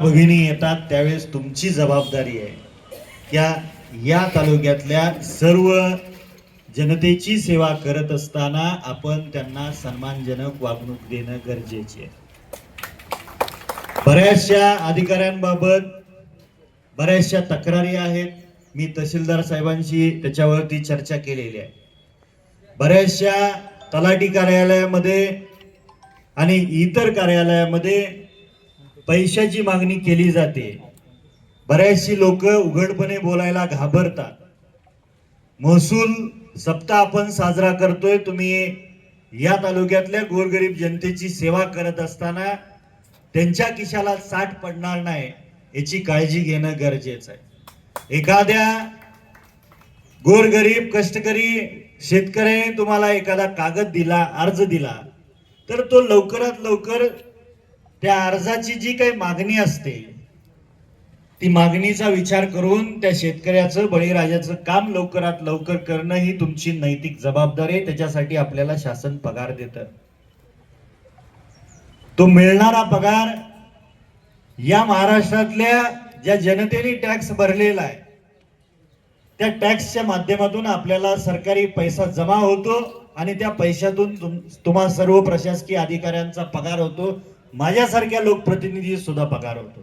भगिनी येतात त्यावेळेस तुमची जबाबदारी आहे. त्या या तालुक्यातल्या सर्व जनतेची सेवा करत असताना आपण त्यांना सन्मानजनक वागणूक देणं गरजेचे आहे. बऱ्याचशा अधिकाऱ्यांबाबत बऱ्याचशा तक्रारी आहेत. मी तहसीलदार साहेबांशी त्याच्यावरती चर्चा केलेली आहे. बऱ्याचशा तलाठी कार्यालयामध्ये आणि इतर कार्यालयामध्ये पैशाची मागणी केली जाते. बऱ्याचशी लोक उघडपणे बोलायला घाबरतात. महसूल सप्ताह आपण साजरा करतोय तुम्ही या तालुक्यातल्या गोरगरीब जनतेची सेवा करत असताना त्यांच्या खिशाला साठ पडणार नाही याची काळजी घेणं गरजेचं आहे. एखाद्या गोरगरीब कष्टकरी शेतकऱ्याने तुम्हाला एखादा कागद दिला अर्ज दिला तर तो लवकरात लवकर त्या अर्जाची जी काही मागणी असते ती मागणीचा विचार करून त्या शेतकऱ्याचं बळीराजाचं काम लवकरात लवकर करणं ही तुमची नैतिक जबाबदारी आहे. त्याच्यासाठी आपल्याला शासन पगार देत. तो मिळणारा पगार या महाराष्ट्रातल्या ज्या जनतेने टॅक्स भरलेला आहे त्या टॅक्सच्या माध्यमातून आपल्याला सरकारी पैसा जमा होतो आणि त्या पैशातून तुम तुम्हा सर्व प्रशासकीय अधिकाऱ्यांचा पगार होतो. माझ्यासारख्या लोकप्रतिनिधी सुद्धा पगार होतो.